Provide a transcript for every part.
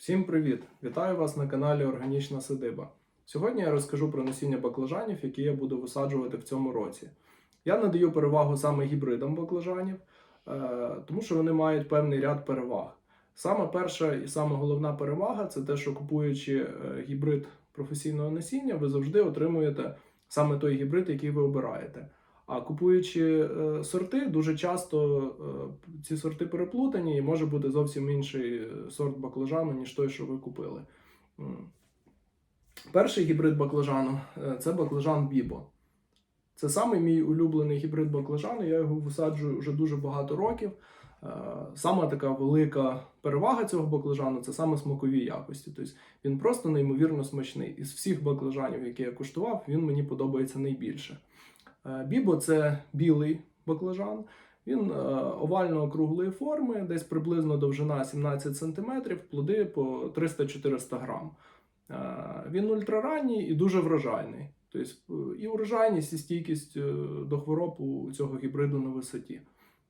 Всім привіт! Вітаю вас на каналі Органічна Садиба. Сьогодні я розкажу про насіння баклажанів, які я буду висаджувати в цьому році. Я надаю перевагу саме гібридам баклажанів, е, тому що вони мають певний ряд переваг. Саме перша і саме головна перевага це те, що купуючи е, гібрид професійного насіння, ви завжди отримуєте саме той гібрид, який ви обираєте. А купуючи е, сорти, дуже часто е, ці сорти переплутані і може бути зовсім інший е, сорт баклажану, ніж той, що ви купили. Перший гібрид баклажану це баклажан Бібо. Це самий мій улюблений гібрид баклажану. Я його висаджую вже дуже багато років. Сама така велика перевага цього баклажану це саме смакові якості. Тобто він просто неймовірно смачний. Із всіх баклажанів, які я куштував, він мені подобається найбільше. Е, Бібо це білий баклажан. Він е, овально-округлої форми, десь приблизно довжина 17 см, плоди по 300-400 грам. Е, Він ультраранній і дуже врожайний. Тобто і урожайність, і стійкість до хвороб у цього гібриду на висоті.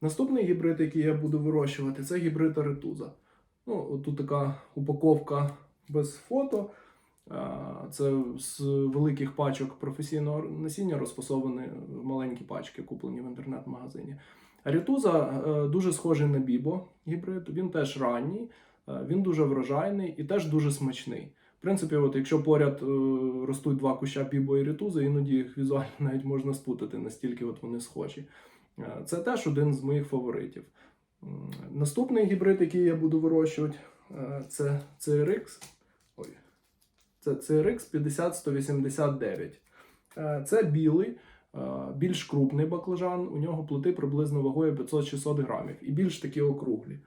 Наступний гібрид, який я буду вирощувати, це гібрид аретуза. Ну, тут така упаковка без фото. Це з великих пачок професійного насіння розфасовані маленькі пачки, куплені в інтернет-магазині. Арітуза е, дуже схожий на бібо гібрид. Він теж ранній, е, він дуже врожайний і теж дуже смачний. В принципі, от якщо поряд е, ростуть два куща бібо і рітузи, іноді їх візуально навіть можна спутати, настільки от вони схожі. Це теж один з моїх фаворитів. Наступний гібрид, який я буду вирощувати, це CRX. Ой. Це CRX 50189. Е, Це білий, е, більш крупний баклажан. У нього плоти приблизно вагою 500-600 грамів і більш такі округлі.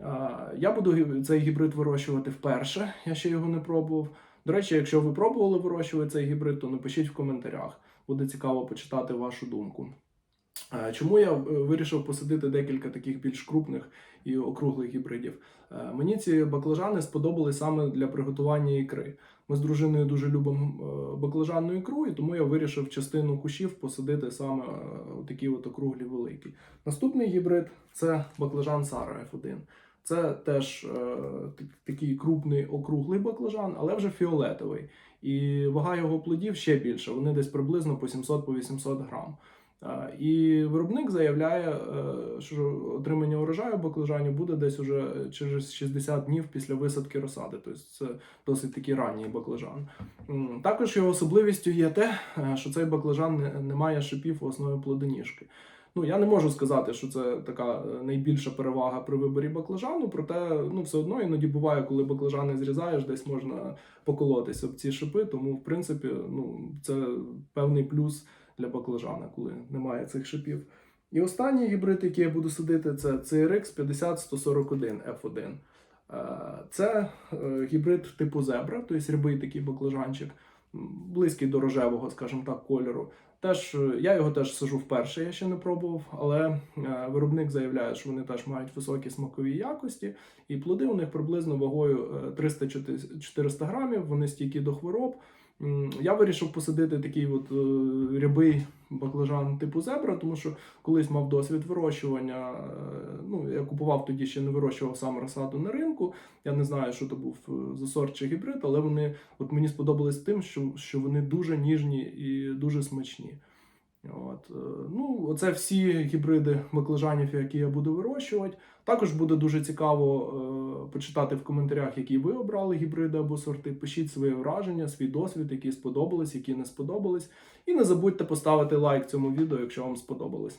Е, Я буду цей гібрид вирощувати вперше. Я ще його не пробував. До речі, якщо ви пробували вирощувати цей гібрид, то напишіть в коментарях. Буде цікаво почитати вашу думку. Чому я е, вирішив посадити декілька таких більш крупних і округлих гібридів? Е, Мені ці баклажани сподобались саме для приготування ікри. Ми з дружиною дуже любимо е, баклажанну ікру, і тому я вирішив частину кущів посадити саме е, такі от округлі великі. Наступний гібрид це баклажан Сара F1. Це теж е, такий крупний округлий баклажан, але вже фіолетовий. І вага його плодів ще більша. Вони десь приблизно по 700-800 грам. Е, І виробник заявляє, е, що отримання урожаю баклажанів буде десь уже через 60 днів після висадки розсади. Тобто це досить такий ранній баклажан. Також його особливістю є те, е, що цей баклажан не, має шипів у основі плодоніжки. Ну, я не можу сказати, що це така найбільша перевага при виборі баклажану, проте ну, все одно іноді буває, коли баклажани зрізаєш, десь можна поколотися об ці шипи. Тому, в принципі, ну, це певний плюс для баклажана, коли немає цих шипів. І останній гібрид, який я буду садити, це CRX 50141 F1. Е, Це е, гібрид типу зебра, тобто рябий такий баклажанчик, близький до рожевого, скажімо так, кольору. Теж е, я його теж сажу вперше, я ще не пробував, але е, виробник заявляє, що вони теж мають високі смакові якості, і плоди у них приблизно вагою е, 300-400 грамів, вони стійкі до хвороб. Я вирішив посадити такий от е, рябий баклажан типу зебра, тому що колись мав досвід вирощування. е, Ну, я купував тоді ще не вирощував сам розсаду на ринку. Я не знаю, що то був е, за сорт чи гібрид, але вони от мені сподобались тим, що, що вони дуже ніжні і дуже смачні. От, е, ну, оце всі гібриди баклажанів, які я буду вирощувати. Також буде дуже цікаво е, почитати в коментарях, які ви обрали гібриди або сорти. Пишіть свої враження, свій досвід, які сподобались, які не сподобались. І не забудьте поставити лайк цьому відео, якщо вам сподобалось.